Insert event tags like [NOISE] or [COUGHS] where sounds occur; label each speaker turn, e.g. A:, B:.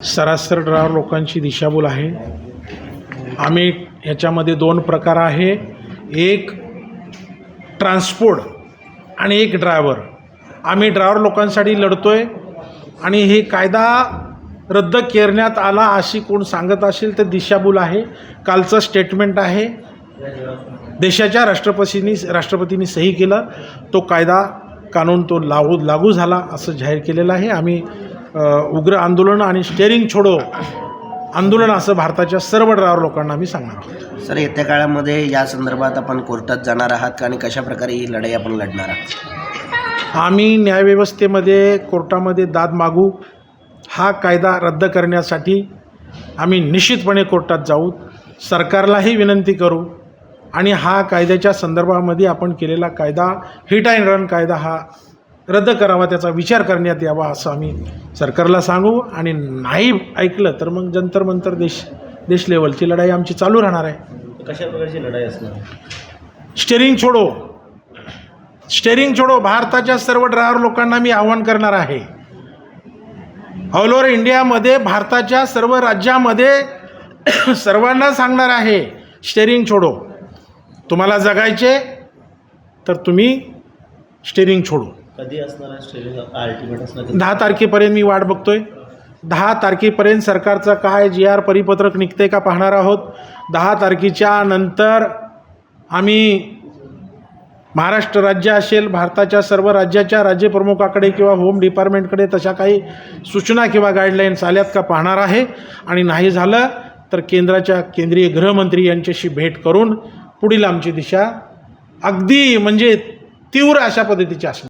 A: सरासर ड्रावर लोकांची दिशाभूल आहे. आम्ही ह्याच्यामध्ये दोन प्रकार आहे. एक ट्रान्सपोर्ट आणि एक ड्रायव्हर आम्ही ड्रायव्हर लोकांसाठी लढतो आहे आणि हे कायदा रद्द करण्यात आला अशी कोण सांगत असेल तर दिशाभूल आहे. कालचं स्टेटमेंट आहे. देशाच्या राष्ट्रपतींनी राष्ट्रपतींनी सही केलं. तो कायदा कानून तो लागू लागू झाला असं जाहीर केलेलं आहे. आम्ही उग्र आंदोलन आणि स्टेअरिंग छोडो आंदोलन असं भारताच्या सर्व ड्रायव्हर लोकांना आम्ही सांगणार आहोत.
B: सर येत्या काळामध्ये या संदर्भात आपण कोर्टात जाणार आहात का आणि कशा प्रकारे ही लढाई आपण लढणार आहात?
A: आम्ही न्यायव्यवस्थेमध्ये कोर्टामध्ये दाद मागू. हा कायदा रद्द करण्यासाठी आम्ही निश्चितपणे कोर्टात जाऊ. सरकारलाही विनंती करू आणि हा कायद्याच्या संदर्भामध्ये आपण केलेला कायदा हिट अँड रन कायदा हा रद्द करावा त्याचा विचार करण्यात यावा असं आम्ही सरकारला सांगू. आणि नाही ऐकलं तर मग जंतर मंतर देश देश लेवलची लढाई आमची चालू राहणार आहे.
B: कशा प्रकारची लढाई असणार?
A: स्टेरिंग छोडो. स्टेरिंग छोडो. भारताच्या सर्व ड्रायव्हर लोकांना मी आव्हान करणार आहे. ऑल ओव्हर इंडियामध्ये भारताच्या सर्व राज्यामध्ये [COUGHS] सर्वांना सांगणार आहे स्टेरिंग छोडो. तुम्हाला जगायचे तर तुम्ही स्टेरिंग छोडो.
B: कधी असणार आहे? अल्टिमेट असणार
A: दहा तारखेपर्यंत मी वाट बघतोय. दहा तारखेपर्यंत सरकारचं काय जी आर परिपत्रक निघते का पाहणार आहोत. दहा तारखेच्या नंतर आम्ही महाराष्ट्र राज्य असेल भारताच्या सर्व राज्याच्या राज्यप्रमुखाकडे किंवा होम डिपार्टमेंटकडे तशा काही सूचना किंवा गाईडलाईन्स आल्यात का पाहणार आहे. आणि नाही झालं तर केंद्राच्या केंद्रीय गृहमंत्री यांच्याशी भेट करून पुढील आमची दिशा अगदी म्हणजे तीव्र अशा पद्धतीची असणार.